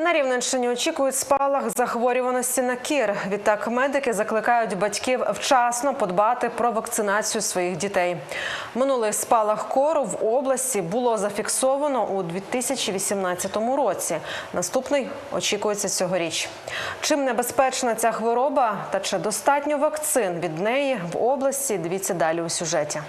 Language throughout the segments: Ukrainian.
На Рівненщині очікують спалах захворюваності на кір. Відтак медики закликають батьків вчасно подбати про вакцинацію своїх дітей. Минулий спалах кору в області було зафіксовано у 2018 році. Наступний очікується цьогоріч. Чим небезпечна ця хвороба та чи достатньо вакцин від неї в області? Дивіться далі у сюжеті.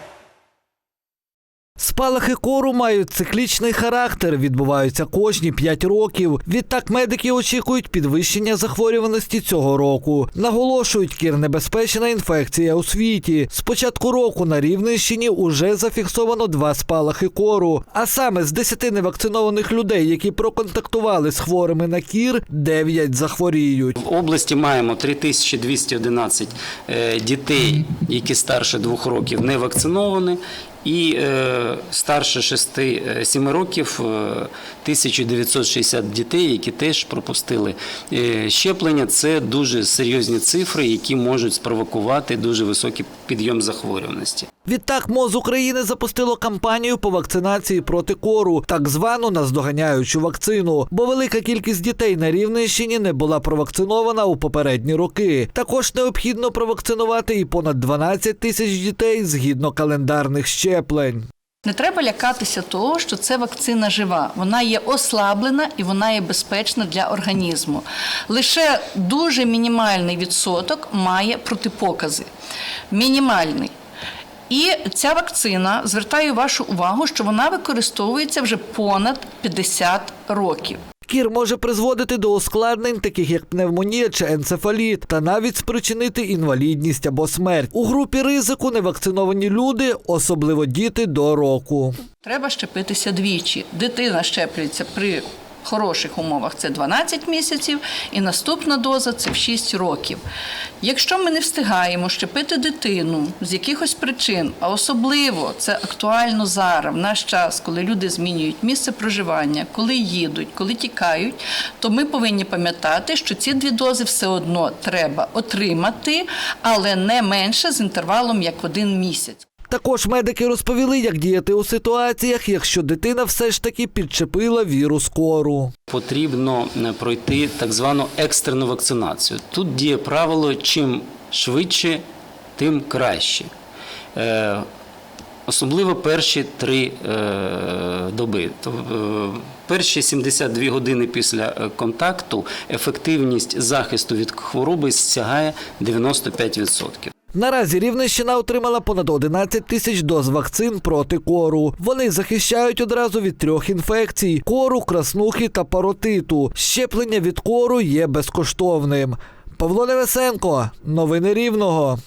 Спалахи кору мають циклічний характер, відбуваються кожні 5 років. Відтак медики очікують підвищення захворюваності цього року. Наголошують, кір небезпечна інфекція у світі. З початку року на Рівненщині уже зафіксовано два спалахи кору. А саме з 10 невакцинованих людей, які проконтактували з хворими на кір, 9 захворіють. В області маємо 3211 е, дітей, які старше двох років не вакциновані, і е, старше 6-7 років е, 1960 дітей, які теж пропустили е, щеплення. Це дуже серйозні цифри, які можуть спровокувати дуже високий підйом захворюваності. Відтак МОЗ України запустило кампанію по вакцинації проти кору, так звану наздоганяючу вакцину, бо велика кількість дітей на Рівненщині не була провакцинована у попередні роки. Також необхідно провакцинувати і понад 12 тисяч дітей згідно календарних щеплень. Не треба лякатися того, що це вакцина жива. Вона є ослаблена і вона є безпечна для організму. Лише дуже мінімальний відсоток має протипокази. Мінімальний. І ця вакцина звертаю вашу увагу, що вона використовується вже понад 50 років. Кір може призводити до ускладнень, таких як пневмонія чи енцефаліт, та навіть спричинити інвалідність або смерть. У групі ризику невакциновані люди, особливо діти до року. Треба щепитися двічі. Дитина щеплюється при хороших умовах це 12 місяців, і наступна доза це в 6 років. Якщо ми не встигаємо щепити дитину з якихось причин, а особливо це актуально зараз, в наш час, коли люди змінюють місце проживання, коли їдуть, коли тікають, то ми повинні пам'ятати, що ці дві дози все одно треба отримати, але не менше з інтервалом як один місяць. Також медики розповіли, як діяти у ситуаціях, якщо дитина все ж таки підчепила вірус кору. Потрібно е, пройти так звану екстрену вакцинацію. Тут діє правило: чим швидше, тим краще. Е, Особливо перші три е, доби. Перші 72 години після контакту ефективність захисту від хвороби сягає 95%. Наразі Рівненщина отримала понад 11 тисяч доз вакцин проти кору. Вони захищають одразу від трьох інфекцій: кору, краснухи та паротиту. Щеплення від кору є безкоштовним. Павло Невесенко, новини Рівного.